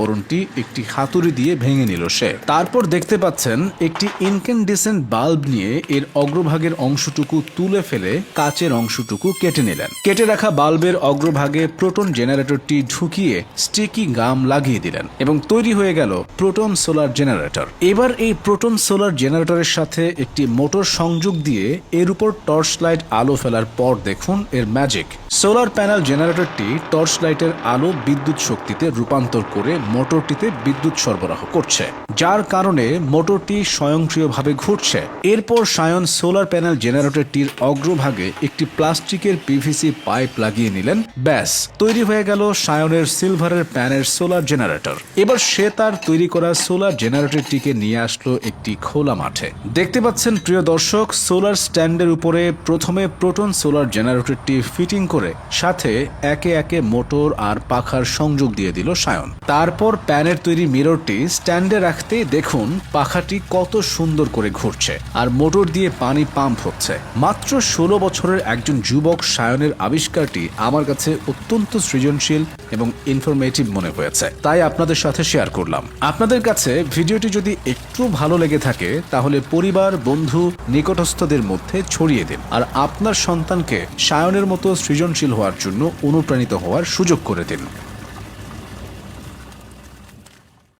বরণটি একটি হাতুড়ি দিয়ে ভেঙে নিল সে। তারপর দেখতে পাচ্ছেন একটি ইনকেন্ডিসেন্ট বাল্ব নিয়ে এর অগ্রভাগের অংশটুকু তুলে ফেলে কাচের অংশটুকু কেটে নিলেন। কেটে রাখা বাল্বের অগ্রভাগে প্রোটন জেনারেটরটি ঢুকিয়ে স্টিকি গাম লাগিয়ে দিলেন এবং তৈরি হয়ে গেল প্রোটন সোলার জেনারেটর। এবার এই প্রোটন সোলার জেনারেটরের সাথে একটি মোটর সংযোগ দিয়ে এর উপর টর্চ লাইট আলো ফেলার পর দেখুন এর ম্যাজিক। সোলার প্যানেল জেনারেটরটি টর্চ লাইটের আলো বিদ্যুৎ শক্তিতে রূপান্তর করে মোটরটিতে বিদ্যুৎ সরবরাহ করছে। যার কারণে মোটরটি স্বয়ংক্রিয়ভাবে ঘুরছে। এরপর সায়ন সোলার প্যানেল জেনারেটরটির অগ্রভাগে একটি প্লাস্টিকের পিভিসি পাইপ লাগিয়ে নিলেন। ব্যাস, তৈরি হয়ে গেল সায়নের সিলভারের প্যানের সোলার জেনারেটর। এবার সে তার তৈরি করা সোলার জেনারেটরটিকে নিয়ে আসলো একটি খোলা মাঠে। দেখতে পাচ্ছেন, প্রিয় দর্শক, সোলার স্ট্যান্ডের উপরে প্রথমে প্রোটন সোলার জেনারেটরটি ফিটিং করে সাথে একে একে মোটর আর পাখার সংযোগ দিয়ে দিল সায়ন। তারপর প্যানের তৈরি মিররটি স্ট্যান্ডে রাখতেই দেখুন পাখাটি কত সুন্দর করে ঘুরছে আর মোটর দিয়ে পানি পাম্প হচ্ছে। মাত্র ষোলো বছরের একজন যুবক সায়নের আবিষ্কারটি আমার কাছে অত্যন্ত সৃজনশীল এবং ইনফরমেটিভ মনে হয়েছে। তাই আপনাদের সাথে শেয়ার করলাম। আপনাদের কাছে ভিডিওটি যদি একটু ভালো লেগে থাকে, তাহলে পরিবার, বন্ধু, নিকটস্থদের মধ্যে ছড়িয়ে দিন আর আপনার সন্তানকে সায়নের মতো সৃজনশীল হওয়ার জন্য অনুপ্রাণিত হওয়ার সুযোগ করে দিন।